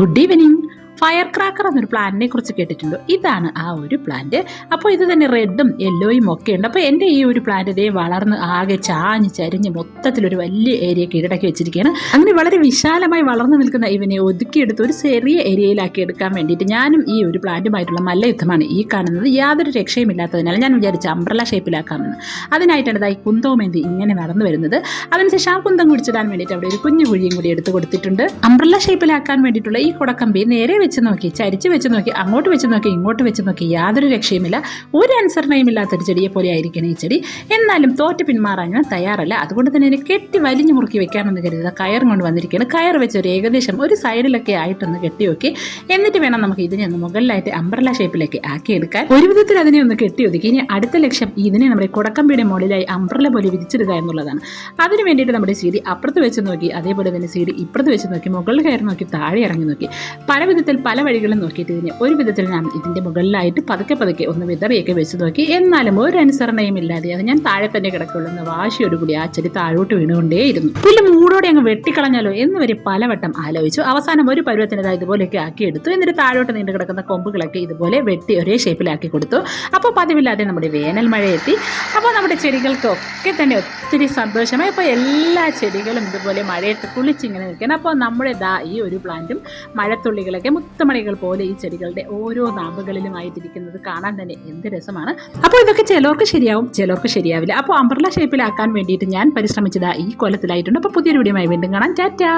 Good evening fire cracker എന്നൊരു പ്ലാന്റിനെ കുറിച്ച് കേട്ടിട്ടുണ്ടോ. ഇതാണ് ആ ഒരു പ്ലാന്റ്. അപ്പോൾ ഇത് തന്നെ റെഡും യെല്ലോയും ഒക്കെ ഉണ്ട് അപ്പോൾ എന്റെ ഈ ഒരു പ്ലാന്റ് ഇതേ വളർന്ന് ആകെ ചാഞ്ഞ് ചരിഞ്ഞ് മൊത്തത്തിലൊരു വലിയ ഏരിയ കീഴടക്കി വെച്ചിരിക്കുകയാണ്. അങ്ങനെ വളരെ വിശാലമായി വളർന്നു നിൽക്കുന്ന ഇവനെ ഒതുക്കിയെടുത്ത് ഒരു ചെറിയ ഏരിയയിലാക്കി എടുക്കാൻ വേണ്ടിയിട്ട് ഞാനും ഈ ഒരു പ്ലാന്റുമായിട്ടുള്ള മല്ലയുദ്ധമാണ് ഈ കാണുന്നത്. യാതൊരു രക്ഷയുമില്ലാത്തതിനാൽ ഞാൻ വിചാരിച്ച അംബ്രല ഷേപ്പിലാക്കാമെന്ന് അതിനായിട്ടാണ് ഇതായി കുന്തവുമേന്തി ഇങ്ങനെ നടന്നു വരുന്നത്. അതിനുശേഷം ആ കുന്തം കുടിച്ചിടാൻ വേണ്ടിയിട്ട് അവിടെ ഒരു കുഞ്ഞു കുഴിയും കൂടി എടുത്ത് കൊടുത്തിട്ടുണ്ട്. അംബ്രല ഷേപ്പിലാക്കാൻ വേണ്ടിയിട്ടുള്ള ഈ കുടക്കമ്പി നേരെ നോക്കി ചരിച്ച് വെച്ച് നോക്കി അങ്ങോട്ട് വെച്ച് നോക്കി ഇങ്ങോട്ട് വെച്ച് നോക്കി യാതൊരു രക്ഷയുമില്ല. ഒരു അനുസരണയും ഇല്ലാത്തൊരു ചെടിയെ പോലെ ആയിരിക്കണം ഈ ചെടി. എന്നാലും തോറ്റ് പിന്മാറാൻ ഞാൻ തയ്യാറല്ല. അതുകൊണ്ട് തന്നെ എന്നെ കെട്ടി വലിഞ്ഞു മുറുക്കി വെക്കാമെന്ന് കരുതുക. കയർ കൊണ്ട് വന്നിരിക്കുകയാണ്. കയർ വെച്ച് ഒരു ഏകദേശം ഒരു സൈഡിലൊക്കെ ആയിട്ടൊന്ന് കെട്ടി വെക്കി എന്നിട്ട് വേണം നമുക്ക് ഇതിനെ ഒന്ന് മുകളിലായിട്ട് അംബ്രല ഷേപ്പിലേക്ക് ആക്കിയെടുക്കാൻ. ഒരു വിധത്തിൽ അതിനെ ഒന്ന് കെട്ടി ഒതുക്കി ഇനി അടുത്ത ലക്ഷ്യം ഇതിനെ നമ്മുടെ കുടക്കമ്പിയുടെ മുകളിലായി അംബ്രല പോലെ വിരിച്ചിടുക എന്നുള്ളതാണ്. അതിന് വേണ്ടിയിട്ട് നമ്മുടെ സീഡി അപ്പുറത്ത് വെച്ച് നോക്കി അതേപോലെ തന്നെ സീഡി ഇപ്പുറത്ത് വെച്ച് നോക്കി മുകളിൽ കയറി നോക്കി താഴെ ഇറങ്ങി നോക്കി. പല വിധത്തിൽ പല വഴികളും നോക്കിയിട്ട് കഴിഞ്ഞ് ഒരു വിധത്തിൽ ഞാൻ ഇതിന്റെ മുകളിലായിട്ട് പതുക്കെ പതുക്കെ ഒന്ന് വിതറിയൊക്കെ വെച്ച് നോക്കി. എന്നാലും ഒരു അനുസരണയും ഇല്ലാതെ അത് ഞാൻ താഴെ തന്നെ കിടക്കുള്ളൂ എന്ന വാശിയോടുകൂടി ആ ചെടി താഴോട്ട് വീണുകൊണ്ടേയിരുന്നു. പുല്ല് മൂടോടെ അങ്ങ് വെട്ടിക്കളഞ്ഞാലോ എന്ന് വരെ പലവട്ടം ആലോചിച്ചു. അവസാനം ഒരു പരുവത്തിന് ഇതാ ഇതുപോലെയൊക്കെ ആക്കിയെടുത്തു. എന്നിട്ട് താഴോട്ട് നീണ്ടു കിടക്കുന്ന കൊമ്പുകളൊക്കെ ഇതുപോലെ വെട്ടി ഒരേ ഷേപ്പിലാക്കി കൊടുത്തു. അപ്പോൾ പതിവില്ലാതെ നമ്മുടെ വേനൽ മഴ എത്തി. അപ്പോൾ നമ്മുടെ ചെടികൾക്കൊക്കെ തന്നെ ഒത്തിരി സന്തോഷമായി. അപ്പോൾ എല്ലാ ചെടികളും ഇതുപോലെ മഴയത്ത് കുളിച്ചിങ്ങനെ നിൽക്കണം അപ്പോൾ നമ്മുടെ ദാ ഈ ഒരു പ്ലാന്റും മഴത്തുള്ളികളൊക്കെ മുത്തമണികൾ പോലെ ഈ ചെടികളുടെ ഓരോ നാമ്പുകളിലുമായിട്ടിരിക്കുന്നത് കാണാൻ തന്നെ എന്ത് രസമാണ്. അപ്പോൾ ഇതൊക്കെ ചിലർക്ക് ശരിയാവും ചിലർക്ക് ശരിയാവില്ല. അപ്പോൾ അംബ്രല ഷേപ്പിലാക്കാൻ വേണ്ടിയിട്ട് ഞാൻ പരിശ്രമിച്ചത് ഈ കൊലത്തിലായിട്ടുണ്ട് അപ്പോൾ പുതിയൊരു വീഡിയോ വീണ്ടും കാണാം. ടാറ്റാ!